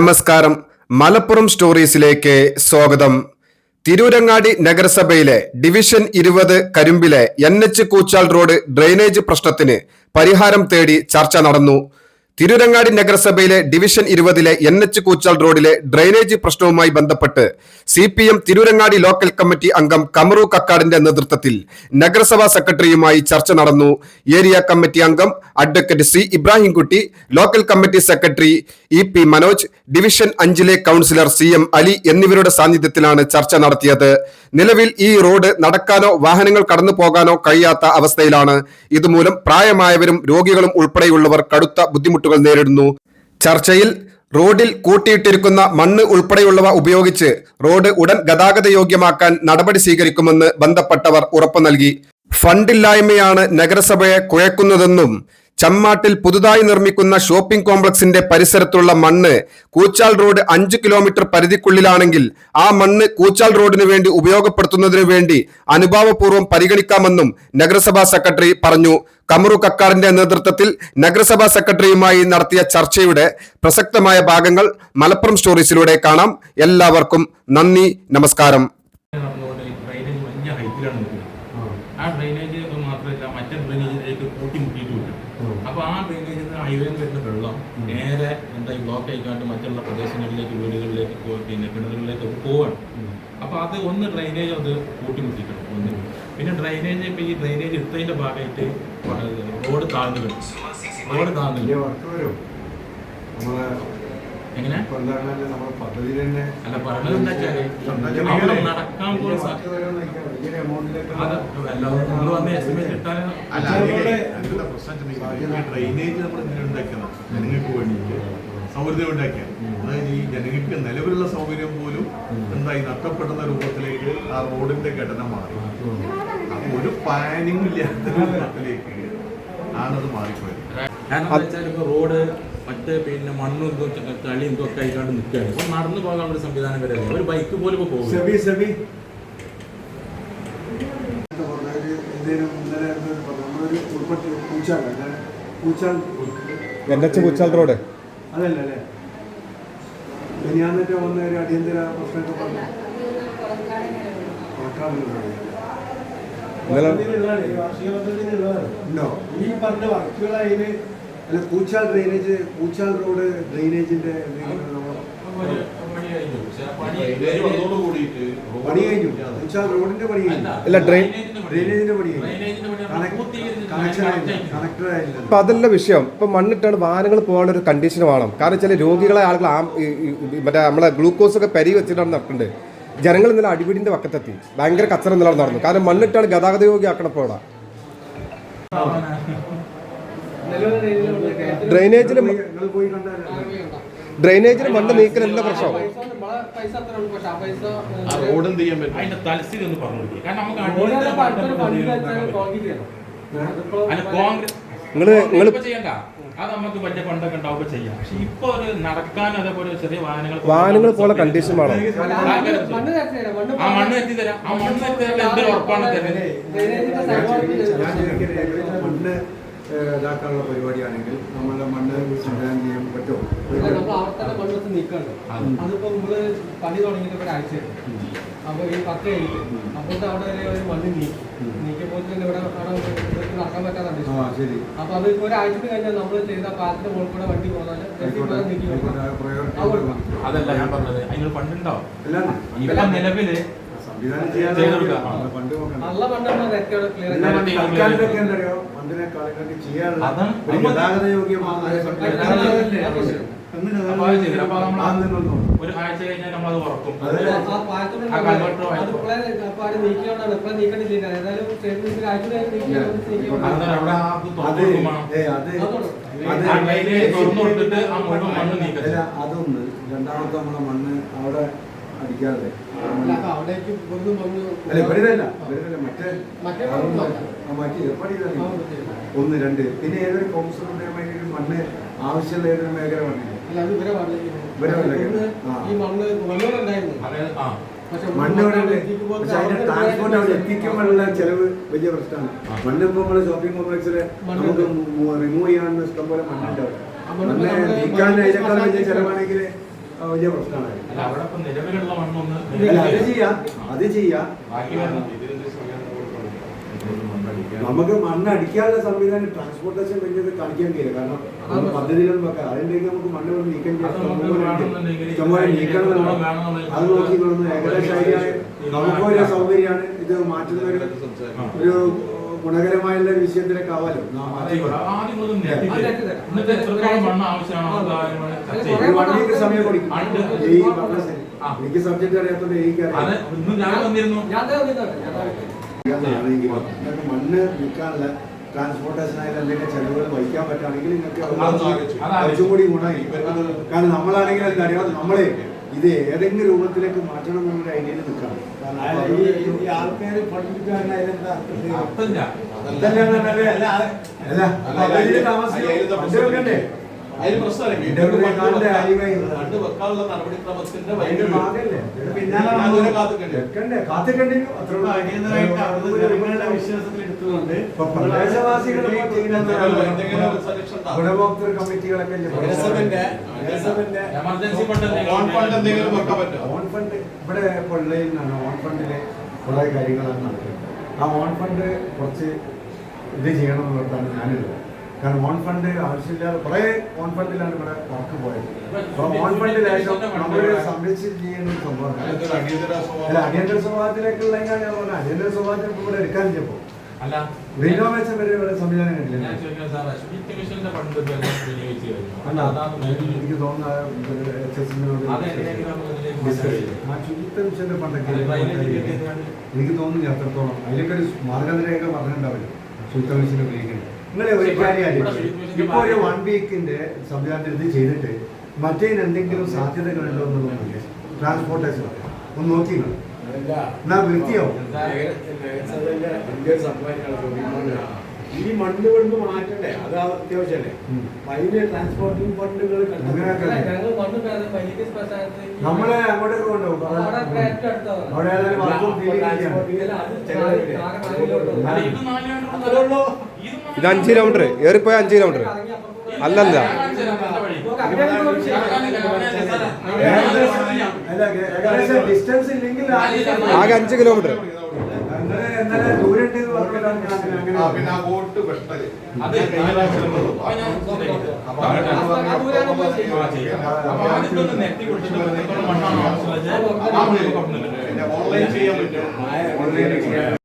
നമസ്കാരം. മലപ്പുറം സ്റ്റോറീസിലേക്ക് സ്വാഗതം. തിരൂരങ്ങാടി നഗരസഭയിലെ ഡിവിഷൻ ഇരുപത് കരുമ്പിലെ N H Koochal road drainage പ്രശ്നത്തിന് പരിഹാരം തേടി ചർച്ച നടന്നു. തിരൂരങ്ങാടി നഗരസഭയിലെ ഡിവിഷൻ ഇരുപതിലെ എൻ എച്ച് കൂച്ചാൽ റോഡിലെ ഡ്രെയിനേജ് പ്രശ്നവുമായി ബന്ധപ്പെട്ട് C P M Tirurangadi local committee അംഗം കമറു കക്കാടിന്റെ നേതൃത്വത്തിൽ നഗരസഭാ സെക്രട്ടറിയുമായി ചർച്ച നടന്നു. ഏരിയ കമ്മിറ്റി അംഗം advocate C Ibrahimkutty local committee secretary E P Manoj division അഞ്ചിലെ കൗൺസിലർ സി എം അലി എന്നിവരുടെ സാന്നിധ്യത്തിലാണ് ചർച്ച നടത്തിയത്. നിലവിൽ ഈ റോഡ് നടക്കാനോ വാഹനങ്ങൾ കടന്നു പോകാനോ കഴിയാത്ത അവസ്ഥയിലാണ്. ഇതുമൂലം പ്രായമായവരും രോഗികളും ഉൾപ്പെടെയുള്ളവർ കടുത്ത ബുദ്ധിമുട്ടുകൾ നേരിടുന്നു. ചർച്ചയിൽ റോഡിൽ കൂട്ടിയിട്ടിരിക്കുന്ന മണ്ണ് ഉൾപ്പെടെയുള്ളവ ഉപയോഗിച്ച് റോഡ് ഉടൻ ഗതാഗത യോഗ്യമാക്കാൻ നടപടി സ്വീകരിക്കുമെന്ന് ബന്ധപ്പെട്ടവർ ഉറപ്പു നൽകി. ഫണ്ടില്ലായ്മയാണ് നഗരസഭയെ കുഴക്കുന്നതെന്നും ചമ്മാട്ടിൽ പുതുതായി നിർമ്മിക്കുന്ന ഷോപ്പിംഗ് കോംപ്ലക്സിന്റെ പരിസരത്തുള്ള മണ്ണ് കൂച്ചാൽ റോഡ് അഞ്ച് കിലോമീറ്റർ പരിധിക്കുള്ളിലാണെങ്കിൽ ആ മണ്ണ് കൂച്ചാൽ റോഡിന് വേണ്ടി ഉപയോഗപ്പെടുത്തുന്നതിനു വേണ്ടി അനുഭാവപൂർവം പരിഗണിക്കാമെന്നും നഗരസഭാ സെക്രട്ടറി പറഞ്ഞു. കമറു കക്കാറിന്റെ നേതൃത്വത്തിൽ നഗരസഭാ സെക്രട്ടറിയുമായി നടത്തിയ ചർച്ചയുടെ പ്രസക്തമായ ഭാഗങ്ങൾ മലപ്പുറം സ്റ്റോറീസിലൂടെ കാണാം. എല്ലാവർക്കും നന്ദി നമസ്കാരം. ആ ഡ്രെയിനേജ് മാത്രമല്ല മറ്റേ ഡ്രൈനേജിലേക്ക് കൂട്ടിമുട്ടിയിട്ടുമില്ല അപ്പൊ ആ ഡ്രെയിനേജിൽ നിന്ന് ഹൈവേയിൽ വരുന്ന വെള്ളം നേരെ എന്താ ബ്ലോക്ക് ആയിക്കാണ്ട് മറ്റുള്ള പ്രദേശങ്ങളിലേക്ക് വീടുകളിലേക്ക് പിന്നെ കിണറുകളിലേക്ക് പോവാണ്. അപ്പൊ അത് ഒന്ന് ഡ്രെയിനേജ് അത് കൂട്ടിമുട്ടിക്കണം ഒന്ന് പിന്നെ ഡ്രൈനേജ് ഇപ്പൊ ഈ ഡ്രൈനേജ് എടുത്തതിന്റെ ഭാഗമായിട്ട് റോഡ് താഴ്ന്നു വരും. റോഡ് താഴ്ന്നു എങ്ങനെ? അല്ല നടക്കാൻ പോലും വെച്ചിട്ടുണ്ടെങ്കിൽ ഡ്രെയിനേജ് നമ്മൾ ഇങ്ങനെ ഉണ്ടാക്കണം ജനങ്ങൾക്ക് വേണ്ടിയിട്ട് സൗകര്യം ഉണ്ടാക്കിയാണ് അതായത് ഈ ജനങ്ങൾക്ക് നിലവിലുള്ള സൗകര്യം പോലും എന്തായി നഷ്ടപ്പെടുന്ന രൂപത്തിലേക്ക് ആ റോഡിന്റെ ഘടന മാറി. അപ്പൊ ഒരു പ്ലാനിങ് ഇല്ലാത്ത രൂപത്തിലേക്ക് ആണത് മാറിപ്പോയത്. റോഡ് മറ്റേ പിന്നെ മണ്ണും തളിയും ചളിയും ഇതൊക്കെ ആയിക്കാണ്ട് നിൽക്കുകയാണ്. അപ്പൊ നടന്നു പോകാനുള്ള ഒരു സംവിധാനം വരെ ഒരു ബൈക്ക് പോലും പോകും ഉൾപ്പെട്ട് പൂച്ചാൽ റോഡ്. അതല്ല അല്ലേ വന്ന ഒരു അടിയന്തര പ്രശ്നമൊക്കെ പറഞ്ഞു? അല്ല പൂച്ചാൽ ഡ്രെയിനേജ് പൂച്ചാൽ റോഡ് ഡ്രെയിനേജിന്റെ പണി കഴിഞ്ഞു. പൂച്ചാൽ റോഡിന്റെ പണി കഴിഞ്ഞു. അല്ല, ഡ്രെയിൻ- ആയില്ല. അതല്ല വിഷയം. ഇപ്പം മണ്ണിട്ടാണ് വാഹനങ്ങൾ പോകാനുള്ള ഒരു കണ്ടീഷൻ വേണം. കാരണം വെച്ചാൽ രോഗികളെ ആളുകൾ മറ്റേ നമ്മളെ ഗ്ലൂക്കോസ് ഒക്കെ പരി വെച്ചിട്ടാണ് നടക്കുന്നത് ജനങ്ങൾ ഇന്നലെ അടിപിടിന്റെ പക്കത്തെത്തി ഭയങ്കര കച്ചറ ഇന്നലെ നടന്നു. കാരണം മണ്ണിട്ടാണ് ഗതാഗത യോഗ്യമാക്കണം ഇപ്പോൾ ഇവിടെ. ഡ്രെയിനേജിൽ ഡ്രെയിനേജിൽ മണ്ണ് നീക്കലല്ല പ്രശ്നം? ആ റോഡ് എന്ത് ചെയ്യാൻ പറ്റും അതിന്റെ തലസ്ഥിതി ഒന്ന് പറഞ്ഞു കൊടുക്കുക കാരണം നമുക്ക് അല്ല കോൺഗ്രസ് ഇപ്പൊ ചെയ്യണ്ട അത് നമുക്ക് വലിയ പണ്ടൊക്കെ ഉണ്ടാവുമ്പോ ചെയ്യാം പക്ഷെ ഇപ്പൊ ഒരു നടക്കാൻ അതേപോലെ ചെറിയ വാഹനങ്ങൾ വാഹനങ്ങൾ പോലെ കണ്ടീഷൻ വേണം ആ മണ്ണ് എത്തി തരാം ആ മണ്ണ് എത്തി തരാൻ എന്തൊരു ഉറപ്പാണ് തരുന്നത് ഇതാക്കാനുള്ള പരിപാടിയാണെങ്കിൽ നമ്മളുടെ മണ്ണ് സംവിധാനം ചെയ്യാൻ പറ്റുമോ അതിപ്പോ നമ്മൾ പണി തുടങ്ങിയിട്ട് ഇപ്പൊ ഒരാഴ്ച അപ്പൊ ഈ പത്ത് കഴിഞ്ഞിട്ട് അപ്പോഴത്തെ അവിടെ വരെ ഒരു മണ്ണ് നീക്കി നീക്കിയപ്പോൾ തന്നെ ഇവിടെ അവിടെ നടക്കാൻ പറ്റാത്ത ആ കണ്ടീഷൻ ശരി. അപ്പൊ അത് ഇപ്പൊ ഒരാഴ്ച കഴിഞ്ഞാൽ നമ്മൾ ചെയ്ത പാലത്തിന്റെ മുകളിൽ കൂടെ വണ്ടി പോകാൻ. അതല്ല ഞാൻ പറഞ്ഞത്. അതിനൊരു പണ്ടുണ്ടോ ഇപ്പൊ നിലവിൽ സംവിധാനം ചെയ്യാൻ പണ്ട് നോക്കണം നല്ല നമ്മൾ ക്ലിയർ മണ്ണിനെ കളിക്കണ്ടി ചെയ്യാനുള്ള ഗതാഗത യോഗ്യമായ നമ്മൾ. ഒരു ആഴ്ച കഴിഞ്ഞാൽ ഉറക്കും. ആ അത്. അല്ല, അതൊന്ന്. രണ്ടാമത്തെ നമ്മളെ മണ്ണ് അവിടെ അടിക്കാതെ. അല്ല, ഇവരിതല്ല ഇവരിതല്ല. മറ്റേ മറ്റേ ഏർപ്പാട് ചെയ്താൽ. ഒന്ന് രണ്ട്. പിന്നെ ഏതൊരു കൗൺസിലുണ്ടെങ്കിൽ മണ്ണ് ആവശ്യമുള്ള ഏതൊരു മേഖല മണ്ണ് പക്ഷെ അതിന്റെ ട്രാൻസ്പോർട്ട് അവിടെ എത്തിക്കുമ്പോഴുള്ള ചെലവ് വലിയ പ്രശ്നമാണ്. മണ്ണ് ഇപ്പൊ നമ്മൾ ഷോപ്പിംഗ് കോംപ്ലക്സിൽ നമുക്ക് റിമൂവ് ചെയ്യാനുള്ള ഇഷ്ടംപോലെ മണ്ണുണ്ട് അവിടെ. ആ മണ്ണ് നീക്കാൻ അതിനേക്കാൾ വലിയ ചെലവാണെങ്കിൽ വലിയ പ്രശ്നമാണ് അത് ചെയ്യാം. അത് ചെയ്യാം. നമുക്ക് മണ്ണ് അടിക്കാനുള്ള സംവിധാനം ട്രാൻസ്പോർട്ടേഷൻ വലിയത് കാണിക്കാൻ കഴിയില്ല. കാരണം നമ്മൾ പദ്ധതിയിലൊന്നും വെക്കാം അതിലേക്ക് നമുക്ക് മണ്ണ് കൊണ്ട് നീക്കം ചെയ്യാം ചെയ്യാൻ നീക്കണം അത് നോക്കി ഏകദേശം നമുക്കൊരു നമുക്കും സൗകര്യമാണ് ഇത് മാറ്റുന്ന ഒരു ഗുണകരമായുള്ള ഒരു വിഷയത്തിലേക്ക് ആവാലോ വണ്ടിക്ക് സമയം കൊടുക്കും. എനിക്ക് സബ്ജക്ട് അറിയാത്തത്. മണ്ണ് വിൽക്കാനുള്ള ട്രാൻസ്പോർട്ടേഷൻ ആയാലും എന്തെങ്കിലും ചെലവുകൾ വഹിക്കാൻ പറ്റുകയാണെങ്കിൽ നിങ്ങൾക്ക് കുറച്ചുകൂടി. കുറച്ചും കൂടി ഗുണമായി. കാരണം നമ്മളാണെങ്കിൽ എന്താ അറിയാം? നമ്മളെ ഇത് ഏതെങ്കിലും രൂപത്തിലേക്ക് മാറ്റണം എന്നുള്ള ഐഡിയയിൽ നിൽക്കണം അല്ല പഠിപ്പിക്കാനായാലും അർത്ഥമില്ല. അതിന് പ്രശ്നമല്ല. കണ്ട് വെക്കാനുള്ള നടപടിക്രമത്തിന്റെ. ഗുണഭോക്തൃ കമ്മിറ്റികളൊക്കെ ഓൺ ഫണ്ട് ഇവിടെ നിന്നാണ്. ഓൺ ഫണ്ടിലെ കുറെ കാര്യങ്ങളാണ് നടക്കുന്നത്. ആ ഓൺ ഫണ്ട് കുറച്ച് ഇത് ചെയ്യണം എന്നുള്ളതാണ് ഞാനുള്ളത്. കാരണം ഓൺ ഫണ്ട് ആവശ്യമില്ലാതെ കുറെ ഓൺ ഫണ്ടിലാണ് ഇവിടെ വർക്ക് പോയത്. അപ്പൊ ഓൺ ഫണ്ടിലായിട്ട് നമ്മളെ നമ്മൾ സംരക്ഷിച്ച് ചെയ്യുന്ന ഒരു സംഭവമാണ് അടിയന്തര അല്ല സ്വഭാവം. അടിയന്തര സ്വഭാവത്തിലേക്കുള്ള ഞാൻ പറഞ്ഞത്. അടിയന്തര സ്വഭാവത്തിൽ ഇപ്പൊ ഇവിടെ എടുക്കാൻ റിനോവേഷൻ വരെ ഇവിടെ സംവിധാനം കണ്ടില്ല മേഖലയിൽ എനിക്ക് തോന്നുന്നത് മിഷന്റെ തോന്നുന്നു അത്രത്തോളം. അതിലൊക്കെ ഒരു മാർഗനിരയൊക്കെ പറഞ്ഞിട്ടുണ്ടാവില്ല. ശുചിത്വ മിഷൻ ഉപയോഗിക്കുന്നത് നിങ്ങളെ ഒരു കാര്യം ആലോചിക്കും ഇപ്പൊ ഒരു വൺ വീക്കിന്റെ സംവിധാനത്തിൽ ഇത് ചെയ്തിട്ട് മറ്റേ എന്തെങ്കിലും സാധ്യതകളുണ്ടോ എന്നുള്ളതൊന്നും ട്രാൻസ്പോർട്ടേഷൻ ഒന്ന് നോക്കി. എന്നാ വൃത്തിയാവും. ഈ മണ്ണ് കൊണ്ട് മാറ്റണ്ടേ? അത് അത്യാവശ്യമല്ലേ. അപ്പൊ ട്രാൻസ്പോർട്ടിംഗ് ഫണ്ടുകൾ നമ്മളെ അങ്ങോട്ടേക്ക് കൊണ്ടുപോകും. അവിടെ ഇത്. അഞ്ച് കിലോമീറ്റർ. ഏറിപ്പോയ അഞ്ച് കിലോമീറ്റർ. അല്ലല്ല. ഡിസ്റ്റൻസ് ഇല്ലെങ്കിൽ ആകെ അഞ്ച് കിലോമീറ്റർ. ദൂരം പിന്നെ ആ വോട്ട് വെട്ടൽ ഓൺലൈൻ ചെയ്യാൻ പറ്റും ഓൺലൈനിൽ